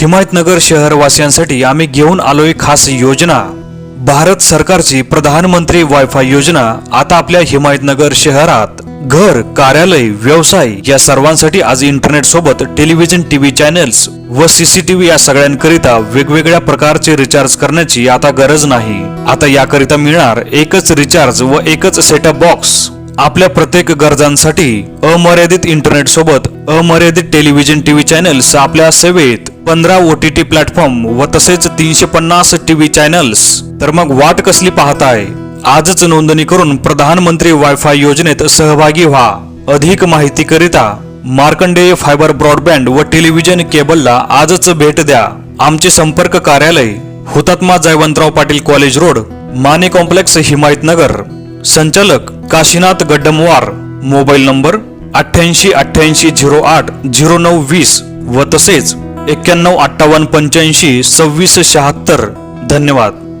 हिमायतनगर शहरवासियांसाठी आम्ही घेऊन आलोय खास योजना. भारत सरकारची प्रधानमंत्री वायफाय योजना आता आपल्या हिमायतनगर शहरात. घर कार्यालय व्यवसाय या सर्वांसाठी आज इंटरनेट सोबत टेलिव्हिजन टीव्ही चॅनल्स व सीसीटीव्ही या सगळ्यांकरिता वेगवेगळ्या प्रकारचे रिचार्ज करण्याची आता गरज नाही. आता याकरिता मिळणार एकच रिचार्ज व एकच सेटअप बॉक्स आपल्या प्रत्येक गरजांसाठी अमर्यादित इंटरनेट सोबत अमर्यादित टेलिव्हिजन टीव्ही चॅनल्स आपल्या सेवेत. पंधरा ओ टी टी प्लॅटफॉर्म व तसेच तीनशे पन्नास टी व्ही चॅनल्स तर मग वाट कसली पाहताय? आजच नोंदणी करून प्रधानमंत्री वायफाय योजनेत सहभागी व्हा. अधिक माहितीकरिता मार्कंडेय फायबर ब्रॉडबँड व टेलिव्हिजन केबलला आजच भेट द्या. आमचे संपर्क कार्यालय Hutatma Jaywantrao Patil college road Mane complex Himayatnagar. संचालक काशीनाथ गड्डमवार. मोबाईल नंबर अठ्ठ्याऐंशी अठ्ठ्याऐंशी झिरो आठ झिरो नऊ वीस व तसेच एक्क्याण्णव अठ्ठावन्न पंच्याऐंशी सव्वीस शहात्तर. धन्यवाद.